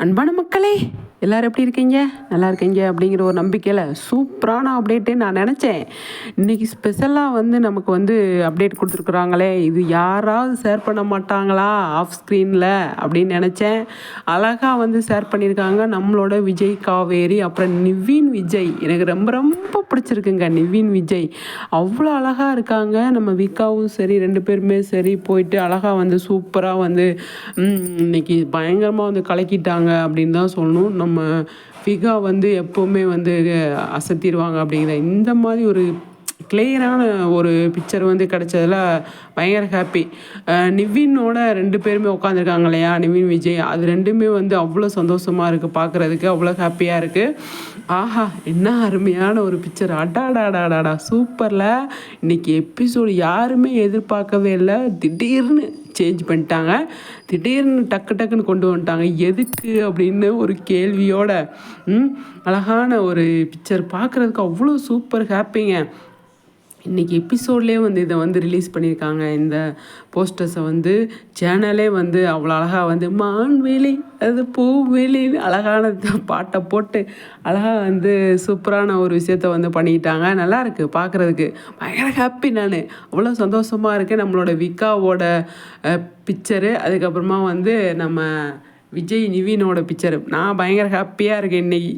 அன்பான மக்களே எல்லோரும் எப்படி இருக்கீங்க? நல்லா இருக்கீங்க அப்படிங்கிற ஒரு நம்பிக்கையில் சூப்பரான அப்டேட்டு நான் நினச்சேன். இன்றைக்கி ஸ்பெஷலாக வந்து நமக்கு வந்து அப்டேட் கொடுத்துருக்குறாங்களே இது யாராவது ஷேர் பண்ண மாட்டாங்களா ஆஃப் ஸ்க்ரீனில் அப்படின்னு நினச்சேன். அழகாக வந்து ஷேர் பண்ணியிருக்காங்க நம்மளோட விஜய் காவேரி அப்புறம் நிவின் விஜய். எனக்கு ரொம்ப ரொம்ப பிடிச்சிருக்குங்க நிவின் விஜய். அவ்வளோ அழகாக இருக்காங்க. நம்ம விக்காவும் சரி ரெண்டு பேருமே சரி போயிட்டு அழகாக வந்து சூப்பராக வந்து இன்றைக்கி இன்னைக்கு பயங்கரமாக வந்து கலக்கிட்டாங்க அப்படின்னு தான் சொல்லணும். நம்ம ஃபிகா வந்து எப்போவுமே வந்து அசத்திடுவாங்க அப்படிங்கிற இந்த மாதிரி ஒரு கிளியரான ஒரு பிக்சர் வந்து கிடச்சதில் பயங்கர ஹாப்பி நிவினோட ரெண்டு பேருமே உட்காந்துருக்காங்க இல்லையா? நிவின் விஜய். அது ரெண்டுமே வந்து அவ்வளோ சந்தோஷமாக இருக்குது பார்க்குறதுக்கு. அவ்வளோ ஹாப்பியாக இருக்குது ஆஹா என்ன அருமையான ஒரு பிக்சர் அடாடாடாடாடா. சூப்பரில். இன்னைக்கு எபிசோடு யாருமே எதிர்பார்க்கவே இல்லை. திடீர்னு சேஞ்ச் பண்ணிட்டாங்க. திடீர்னு டக்கு டக்குன்னு கொண்டு வந்துட்டாங்க. எதுக்கு அப்படின்னு ஒரு கேள்வியோட அழகான ஒரு பிக்சர் பார்க்குறதுக்கு அவ்வளோ சூப்பர் ஹாப்பிங்க இன்றைக்கி எபிசோட்லேயே வந்து இதை வந்து ரிலீஸ் பண்ணியிருக்காங்க. இந்த போஸ்டர்ஸை வந்து சேனலே வந்து அவ்வளோ அழகாக வந்து மான்வேலி அது பூவேலி அழகான பாட்டை போட்டு அழகாக வந்து சூப்பரான ஒரு விஷயத்த வந்து பண்ணிக்கிட்டாங்க நல்லாயிருக்கு பார்க்குறதுக்கு பயங்கர ஹாப்பி நான். அவ்வளோ சந்தோஷமாக இருக்கேன் நம்மளோட விக்காவோட பிக்சரு அதுக்கப்புறமா வந்து நம்ம விஜய் நிவீனோட பிக்சரு நான் பயங்கர ஹாப்பியாக இருக்கேன் இன்னைக்கு.